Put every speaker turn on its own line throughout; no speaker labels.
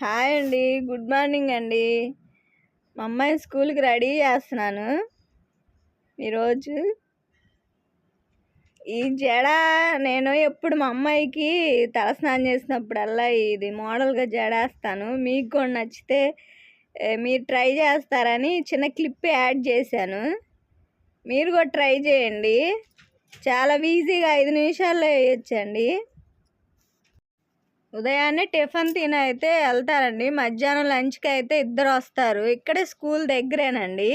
Hi అండి good morning అండి. మా అమ్మాయి స్కూల్కి రెడీ చేస్తున్నాను. ఈరోజు ఈ జడ నేను ఎప్పుడు మా అమ్మాయికి తలస్నానం చేసినప్పుడల్లా ఇది మోడల్గా జడేస్తాను. మీకు కూడా నచ్చితే మీరు ట్రై చేస్తారని చిన్న క్లిప్ యాడ్ చేశాను. మీరు కూడా ట్రై చేయండి. చాలా ఈజీగా ఐదు నిమిషాల్లో వేయచ్చండి. ఉదయాన్నే టిఫిన్ తిని అయితే వెళ్తారండి. మధ్యాహ్నం లంచ్కి అయితే ఇద్దరు వస్తారు. ఇక్కడే స్కూల్ దగ్గరేనండి.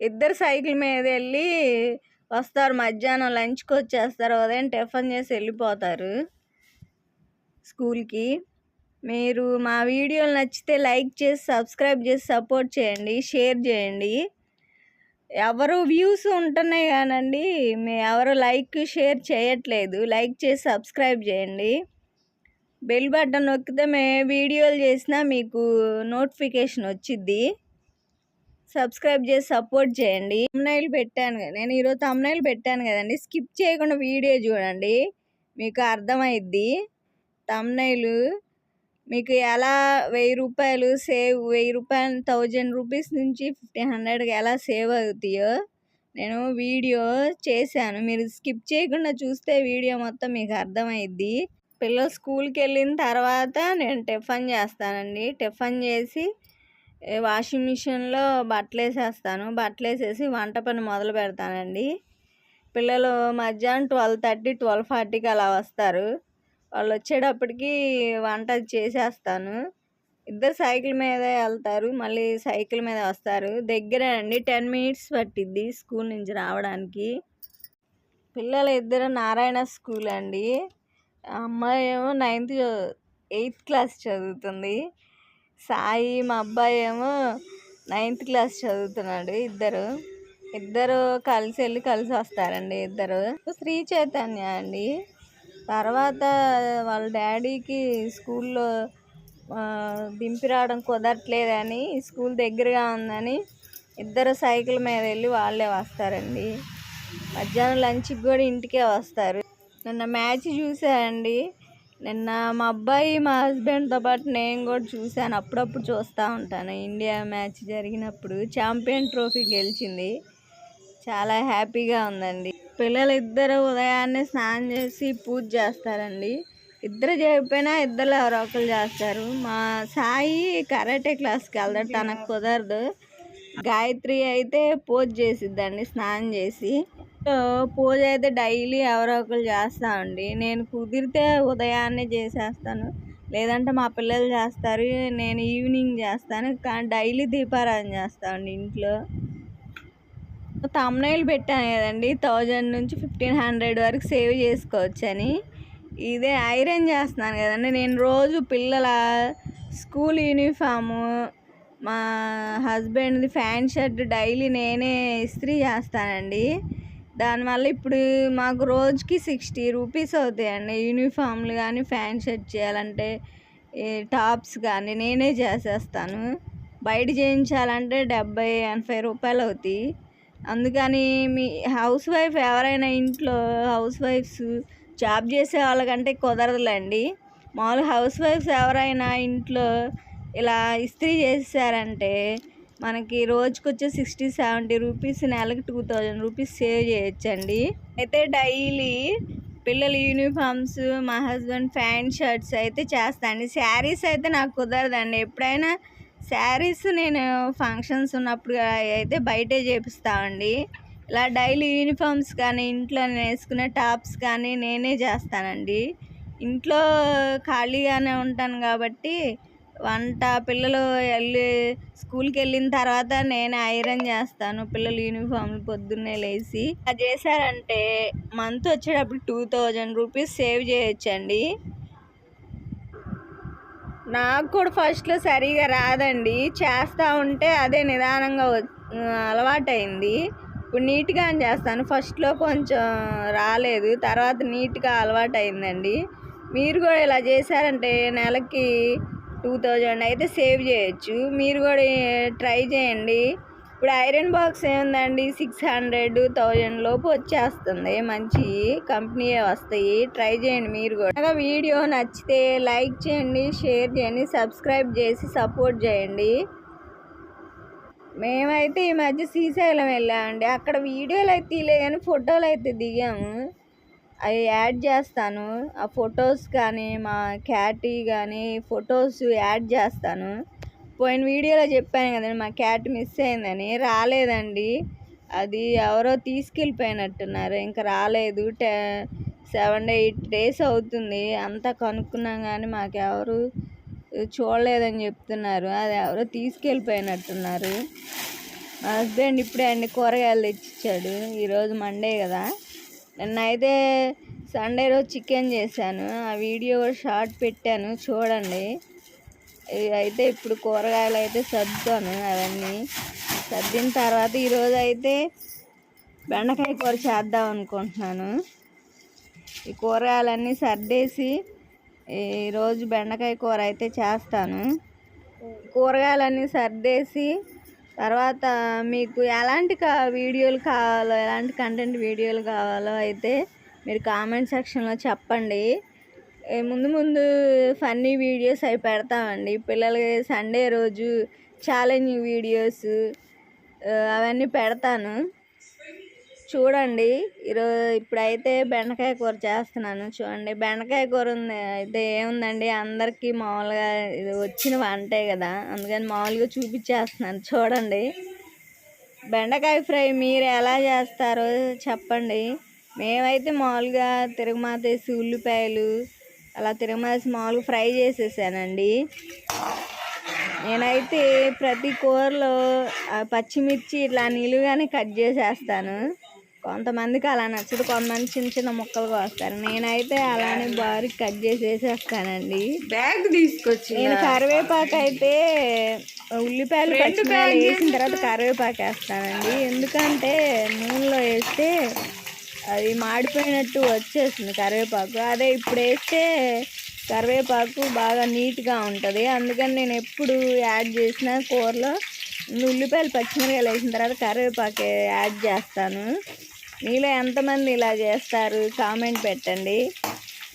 ఇద్దరు సైకిల్ మీద వెళ్ళి వస్తారు. మధ్యాహ్నం లంచ్కి వచ్చేస్తారు. ఉదయం టిఫిన్ చేసి వెళ్ళిపోతారు స్కూల్కి. మీరు మా వీడియోలు నచ్చితే లైక్ చేసి సబ్స్క్రైబ్ చేసి సపోర్ట్ చేయండి. షేర్ చేయండి. ఎవరు వ్యూస్ ఉంటున్నాయి కానండి మీ ఎవరు లైక్ షేర్ చేయట్లేదు. లైక్ చేసి సబ్స్క్రైబ్ చేయండి. బెల్ బటన్ నొక్కితే మే వీడియోలు చేసినా మీకు నోటిఫికేషన్ వచ్చిద్ది. సబ్స్క్రైబ్ చేసి సపోర్ట్ చేయండి. తమ్నైల్ పెట్టాను నేను ఈరోజు తమ్నైల్ పెట్టాను కదండి. స్కిప్ చేయకుండా వీడియో చూడండి. మీకు అర్థమైద్ది. తమ్నైల్ మీకు ఎలా వెయ్యి రూపాయలు సేవ్ వెయ్యి రూపాయలు థౌజండ్ రూపీస్ నుంచి ఫిఫ్టీన్ హండ్రెడ్కి ఎలా సేవ్ అవుతాయో నేను వీడియో చేశాను. మీరు స్కిప్ చేయకుండా చూస్తే వీడియో మొత్తం మీకు అర్థమైద్ది. పిల్లలు స్కూల్కి వెళ్ళిన తర్వాత నేను టిఫిన్ చేస్తానండి. టిఫిన్ చేసి వాషింగ్ మిషన్లో బట్టలు వేసేస్తాను బట్టలు వేసేసి వంట పని మొదలు పెడతానండి. పిల్లలు మధ్యాహ్నం ట్వెల్వ్ థర్టీ ట్వెల్వ్ ఫార్టీకి అలా వస్తారు. వాళ్ళు వచ్చేటప్పటికి వంట చేసేస్తాను. ఇద్దరు సైకిల్ మీద వెళ్తారు. మళ్ళీ సైకిల్ మీద వస్తారు. దగ్గరే అండి టెన్ మినిట్స్ పట్టిద్ది స్కూల్ నుంచి రావడానికి. పిల్లలు ఇద్దరు నారాయణ స్కూల్ అండి. ఆ అమ్మాయి ఏమో నైన్త్ ఎయిత్ క్లాస్ చదువుతుంది. సాయి మా అబ్బాయి ఏమో నైన్త్ క్లాస్ చదువుతున్నాడు ఇద్దరు. ఇద్దరు కలిసి వెళ్ళి కలిసి వస్తారండి ఇద్దరు. శ్రీ చైతన్య అండి. తర్వాత వాళ్ళ డాడీకి స్కూల్లో దింపి రావడం కుదరట్లేదని స్కూల్ దగ్గరగా ఉందని ఇద్దరు సైకిల్ మీద వెళ్ళి వాళ్ళే వస్తారండి. మధ్యాహ్నం లంచ్కి కూడా ఇంటికే వస్తారు. నిన్న మ్యాచ్ చూసానండి నిన్న మా అబ్బాయి మా హస్బెండ్తో పాటు నేను కూడా చూశాను. అప్పుడప్పుడు చూస్తూ ఉంటాను. ఇండియా మ్యాచ్ జరిగినప్పుడు ఛాంపియన్ ట్రోఫీ గెలిచింది. చాలా హ్యాపీగా ఉందండి. పిల్లలు ఇద్దరు ఉదయాన్నే స్నానం చేసి పూజ చేస్తారండి. ఇద్దరు చేయకపోయినా ఇద్దరు ఎవరో ఒకరు చేస్తారు. మా సాయి కరాటే క్లాస్కి వెళ్తాడు. తనకు కుదరదు. గాయత్రి అయితే పూజ చేసిద్దండి. స్నానం చేసి. పూజ అయితే డైలీ ఎవరో ఒకరు చేస్తామండి నేను కుదిరితే ఉదయాన్నే చేసేస్తాను. లేదంటే మా పిల్లలు చేస్తారు నేను ఈవినింగ్ చేస్తాను కానీ డైలీ దీపారాధన చేస్తామండి ఇంట్లో. తమ్నైల్ పెట్టాను కదండి థౌజండ్ నుంచి ఫిఫ్టీన్ హండ్రెడ్ వరకు సేవ్ చేసుకోవచ్చు అని ఇదే ఐరన్ చేస్తున్నాను కదండి. నేను రోజు పిల్లల స్కూల్ యూనిఫాము మా హస్బెండ్ది ఫ్యాన్ షర్ట్ డైలీ నేనే ఇస్త్రీ చేస్తానండి. దానివల్ల ఇప్పుడు మాకు రోజుకి సిక్స్టీ రూపీస్ అవుతాయండి. యూనిఫామ్లు కానీ ఫ్యాన్ షర్ట్ చేయాలంటే టాప్స్ కానీ నేనే చేసేస్తాను. బయట చేయించాలంటే డెబ్బై ఎనభై రూపాయలు అవుతాయి. అందుకని మీ హౌస్ వైఫ్ ఎవరైనా ఇంట్లో హౌస్ వైఫ్స్ జాబ్ చేసే వాళ్ళకంటే కుదరదులేండి. మామూలుగా హౌస్ వైఫ్స్ ఎవరైనా ఇంట్లో ఇలా ఇస్త్రీ చేశారంటే మనకి రోజుకి వచ్చే సిక్స్టీ సెవెంటీ రూపీస్ నెలకి టూ థౌజండ్ రూపీస్ సేవ్ చేయొచ్చండి. అయితే డైలీ పిల్లల యూనిఫామ్స్ మా హస్బెండ్ ప్యాంట్ షర్ట్స్ అయితే చేస్తాను శారీస్ అయితే నాకు కుదరదండి. ఎప్పుడైనా శారీస్ నేను ఫంక్షన్స్ ఉన్నప్పుడు అయితే బయటే చేపిస్తామండి ఇలా డైలీ యూనిఫామ్స్ కానీ ఇంట్లో నేను వేసుకునే టాప్స్ కానీ నేనే చేస్తానండి. ఇంట్లో ఖాళీగానే ఉంటాను కాబట్టి వంట పిల్లలు వెళ్ళి స్కూల్కి వెళ్ళిన తర్వాత నేను ఐరన్ చేస్తాను. పిల్లలు యూనిఫామ్లు పొద్దున్నే లేచి అది చేశారంటే మంత్ వచ్చేటప్పుడు టూ థౌజండ్ రూపీస్ సేవ్ చేయొచ్చండి. నాకు కూడా ఫస్ట్లో సరిగా రాదండి. చేస్తూ ఉంటే అదే నిదానంగా అలవాటైంది. ఇప్పుడు నీట్గా చేస్తాను. ఫస్ట్లో కొంచెం రాలేదు. తర్వాత నీట్గా అలవాటైందండి. మీరు కూడా ఇలా చేశారంటే నెలకి టూ థౌజండ్ అయితే సేవ్ చేయొచ్చు. మీరు కూడా ట్రై చేయండి. ఇప్పుడు ఐరన్ బాక్స్ ఏముందండి? సిక్స్ హండ్రెడ్ థౌజండ్ లోపు వచ్చేస్తుంది. మంచి కంపెనీయే వస్తాయి. ట్రై చేయండి మీరు కూడా. వీడియో నచ్చితే లైక్ చేయండి షేర్ చేయండి సబ్స్క్రైబ్ చేసి సపోర్ట్ చేయండి. మేమైతే ఈ మధ్య శ్రీశైలం వెళ్ళామండి. అక్కడ వీడియోలు అయితే తీయలే కానీ ఫోటోలు అయితే దిగాము. అవి యాడ్ చేస్తాను. ఆ ఫొటోస్ కానీ మా క్యాట్ కానీ ఫొటోస్ యాడ్ చేస్తాను. పోయిన వీడియోలో చెప్పాను కదండి మా క్యాట్ మిస్ అయిందని. రాలేదండి. అది ఎవరో తీసుకెళ్ళిపోయినట్టున్నారు. ఇంకా రాలేదు. టె సెవెన్ ఎయిట్ డేస్ అవుతుంది. అంతా కనుక్కున్నాం కానీ మాకు ఎవరు చూడలేదని చెప్తున్నారు. అది ఎవరో తీసుకెళ్ళిపోయినట్టున్నారు. మా హస్బెండ్ ఇప్పుడే అండి కూరగాయలు తెచ్చిచ్చాడు. ఈరోజు మండే కదా. నిన్న అయితే సండే రోజు చికెన్ చేశాను. ఆ వీడియో కూడా షార్ట్ పెట్టాను. చూడండి. అయితే ఇప్పుడు కూరగాయలు అయితే సర్దుతాను అవన్నీ. సర్దిన తర్వాత ఈరోజు అయితే బెండకాయ కూర చేద్దాం అనుకుంటున్నాను. ఈ కూరగాయలన్నీ సర్దేసి ఈరోజు బెండకాయ కూర అయితే చేస్తాను. కూరగాయలన్నీ సర్దేసి తర్వాత మీకు ఎలాంటి కా వీడియోలు కావాలో ఎలాంటి కంటెంట్ వీడియోలు కావాలో అయితే మీరు కామెంట్ సెక్షన్లో చెప్పండి. ముందు ముందు ఫన్నీ వీడియోస్ అవి పెడతామండి. పిల్లలకి సండే రోజు ఛాలెంజింగ్ వీడియోస్ అవన్నీ పెడతాను. చూడండి. ఈరోజు ఇప్పుడైతే బెండకాయ కూర చేస్తున్నాను చూడండి. బెండకాయ కూర ఉంది అయితే ఏముందండి? అందరికీ మామూలుగా ఇది వచ్చిన వంటే కదా. అందుకని మామూలుగా చూపించేస్తున్నాను చూడండి. బెండకాయ ఫ్రై మీరు ఎలా చేస్తారో చెప్పండి. మేమైతే మామూలుగా తిరగమాతేసి ఉల్లిపాయలు అలా తిరగమాసి మామూలుగా ఫ్రై చేసేసానండి. నేనైతే ప్రతి కూరలో పచ్చిమిర్చి ఇట్లా నిలువుగానే కట్ చేసేస్తాను. కొంతమందికి అలా నచ్చదు. కొంతమంది చిన్న చిన్న ముక్కలు కోస్తారు. నేనైతే అలానే బారి కట్ చేసేసేస్తానండి.
బ్యాగ్ తీసుకొచ్చి
నేను కరివేపాకు అయితే ఉల్లిపాయలు పచ్చిమిరపకాయలు వేసిన తర్వాత కరివేపాకు వేస్తానండి ఎందుకంటే నూనెలో వేస్తే అది మాడిపోయినట్టు వచ్చేస్తుంది కరివేపాకు. అదే ఇప్పుడు వేస్తే కరివేపాకు బాగా నీట్గా ఉంటుంది. అందుకని నేను ఎప్పుడు యాడ్ చేసిన కూరలో ఉల్లిపాయలు పచ్చిమిరకాయలు వేసిన తర్వాత కరివేపాకు యాడ్ చేస్తాను. మీలో ఎంతమంది ఇలా చేస్తారు? కామెంట్ పెట్టండి.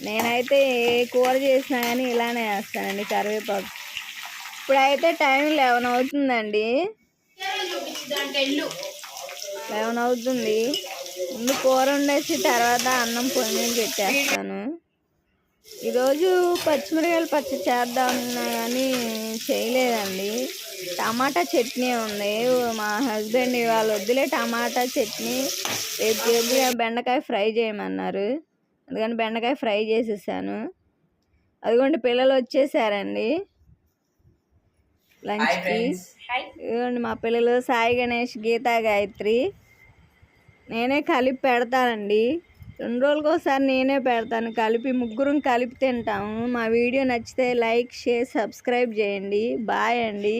నేనైతే ఏ కూర చేసినా కానీ ఇలానే వేస్తానండి కరివేపాకు. ఇప్పుడైతే టైం లెవెన్ అవుతుందండి. లెవెన్ అవుతుంది. ముందు కూర వండేసి తర్వాత అన్నం పొంగి పెట్టేస్తాను. ఈరోజు పచ్చిమిరకాయలు పచ్చి చేద్దామన్నా కానీ చేయలేదండి. టమాటా చట్నీ ఉంది. మా హస్బెండ్ ఇవాళ వద్దులే టమాటా చట్నీ. రేపు చేద్దు బెండకాయ ఫ్రై చేయమన్నారు. అందుకని బెండకాయ ఫ్రై చేసేసాను. అదిగోండి పిల్లలు వచ్చేసారండి. లంచ్కి ఇదిగోండి మా పిల్లలు సాయి గణేష్ గీతా గాయత్రి. నేనే కలిపి పెడతానండి. రెండు రోజులకు ఒకసారి నేనే పెడతాను. కలిపి ముగ్గురం కలిపి తింటాము. మా వీడియో నచ్చితే లైక్ షేర్ సబ్స్క్రైబ్ చేయండి. బాయ్ అండి.